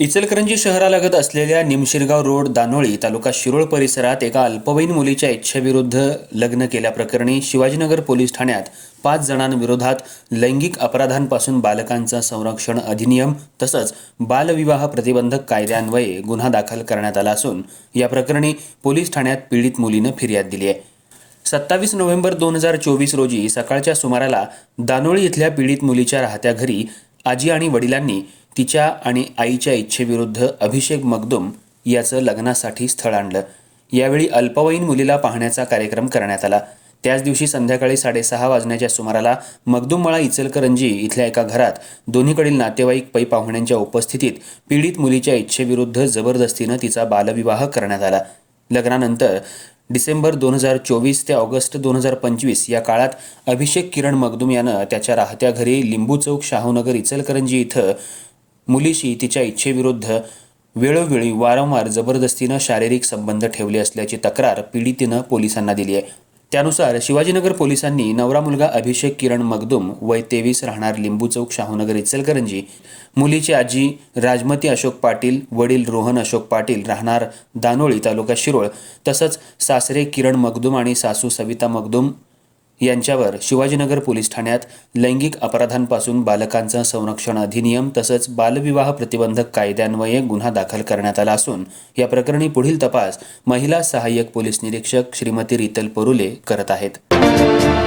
इचलकरंजी शहरालगत असलेल्या निमशिरगाव रोड दानोळी तालुका शिरोळ परिसरात एका अल्पवयीन मुलीच्या इच्छेविरुद्ध लग्न केल्याप्रकरणी शिवाजीनगर पोलीस ठाण्यात पाच जणांविरोधात लैंगिक अपराधांपासून बालकांचं संरक्षण अधिनियम तसंच बालविवाह प्रतिबंधक कायद्यान्वये गुन्हा दाखल करण्यात आला असून या प्रकरणी पोलीस ठाण्यात पीडित मुलीनं फिर्याद दिली आहे. सत्तावीस नोव्हेंबर दोन हजार चोवीस रोजी सकाळच्या सुमाराला दानोळी इथल्या पीडित मुलीच्या राहत्या घरी आजी आणि वडिलांनी तिच्या आणि आईच्या इच्छेविरुद्ध अभिषेक मगदुम याचं लग्नासाठी स्थळ आणलं. यावेळी अल्पवयीन मुलीला पाहण्याचा कार्यक्रम करण्यात आला. त्याच दिवशी संध्याकाळी साडेसहा वाजण्याच्या सुमाराला मगदुममळा इचलकरंजी इथल्या एका घरात दोन्हीकडील नातेवाईक पै पाहुण्यांच्या उपस्थितीत पीडित मुलीच्या इच्छेविरुद्ध जबरदस्तीनं तिचा बालविवाह करण्यात आला. लग्नानंतर डिसेंबर दोन हजार चोवीस ते ऑगस्ट दोन हजार पंचवीस या काळात अभिषेक किरण मगदुम यानं त्याच्या राहत्या घरी लिंबू चौक शाहूनगर इचलकरंजी इथं मुलीशी तिच्या इच्छेविरुद्ध वेळोवेळी वारंवार जबरदस्तीनं शारीरिक संबंध ठेवले असल्याची तक्रार पीडितीनं पोलिसांना दिली आहे. त्यानुसार शिवाजीनगर पोलिसांनी नवरा मुलगा अभिषेक किरण मगदुम वय तेवीस राहणार लिंबू चौक शाहूनगर इचलकरंजी. मुलीची आजी राजमती अशोक पाटील वडील रोहन अशोक पाटील राहणार दानोळी तालुका शिरोळ. तसंच सासरे किरण मगदुम आणि सासू सविता मगदुम यांच्यावर शिवाजीनगर पोलीस ठाण्यात लैंगिक अपराधांपासून बालकांचं संरक्षण अधिनियम तसंच बालविवाह प्रतिबंधक कायद्यान्वये गुन्हा दाखल करण्यात आला असून या प्रकरणी पुढील तपास महिला सहाय्यक पोलीस निरीक्षक श्रीमती रितल परुले करत आहेत.